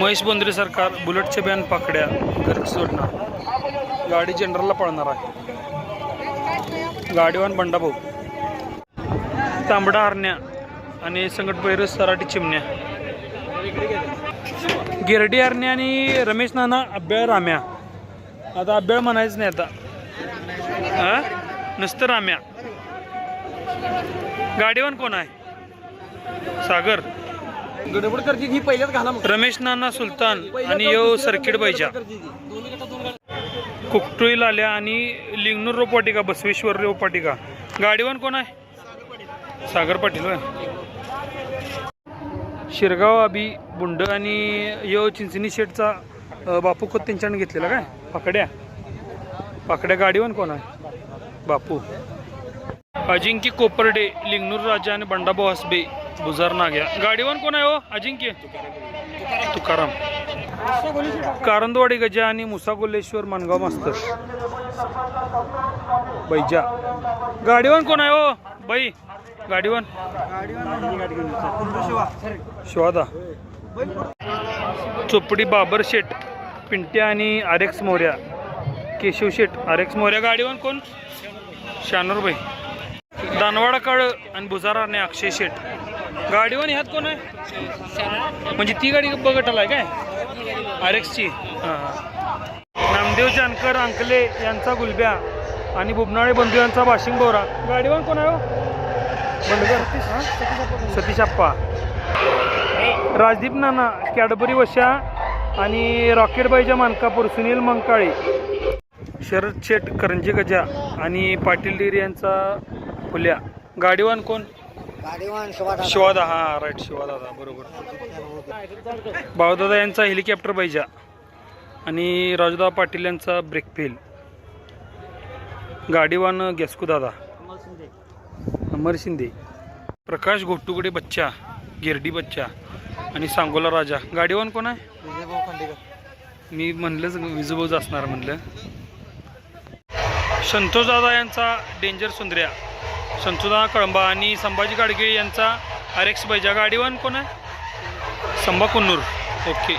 महेश बोंद्रे सरकार बुलेटचे बॅन पाकड्या घरची सोडणार. गाडी जनरलला पळणार आहे. गाडीवान बंडाभाऊ. तांबडा हरण्या आणि संकट पैरस सराटी चिमण्या. गिरडी हरण्या आणि रमेश नाना अभ्याळ राम्या. आता अभ्याळ म्हणायचं नाही आता. हा? नुसतं राम्या. गाडीवान कोण आहे? सागर. गडबड करते ही पहिल्याच घाला मग. रमेश नाना सुलतान आणि यो सर्किट बैजा. कुकटोई लाल्या आणि लिंगनूर रोपाटिका बसवेश्वर रोपाटिका गाडीवान कोण आहे? सागर पाटील शिरगाव अबी बुंड आणि यो चिंचणी शेटचा बापू खोत त्यांच्याकडे घेतलेला काय? पाकड्या. पाकड्या गाडीवान कोण आहे? बापू. अजिंक्य कोपर्डे लिंगनूर राजा आणि बंडाभाऊ हसबे. बुजार नाग्या गाडीवान कोण आहे हो? अजिंक्य? तुकाराम. कारंदवाडी गजा आणि मुसागोल्लेश्वर मानगाव मास्तर. बैजा. गाडीवान कोण आहे हो? बाई गाडीवान शिवादा. चोपडी बाबर शेट पिंट्या आणि R X Keshav Sheth R X Morya. गाडीवान कोण? शानूरबाई दानवाडा काळ आणि बुजारा आणि अक्षय शेठ. गाडीवान ह्यात कोण आहे? म्हणजे ती गाडी बघत आलाय काय? आर एक्सची हां. नामदेव जानकर अंकले यांचा गुलब्या आणि बुबनाळे बंधू यांचा वाशिम बोरा. गाडीवान कोण आहे हो? बंडगर सतीश अप्पा. राजदीप नाना कॅडबरी वशा आणि रॉकेटबाईच्या मानकापूर सुनील मंकाळे. शरद शेठ करंजी गजा आणि पाटील डेरी यांचा फुल्या गाडीवान कोण? गाडीवान शिवादा हा राईट शिवादादा बरोबर. बावदादा यांचा हेलिकॉप्टर बैजा. आणि राजूदा पाटील यांचा ब्रेक फेल गाडीवान गॅस्कू दादा अमर शिंदे. प्रकाश घोटुगडे बच्चा गिरडी बच्चा आणि सांगोला राजा. गाडीवान कोण आहे? मी म्हणलंच विजूभाऊच असणार म्हणलं. संतोष दादा यांचा डेंजर सुंदर्या संतोषदा कळंबा आणि संभाजी गाडगे यांचा आर एक्स बैजा. गाडीवान कोण आहे? संभा कुन्नूर ओके.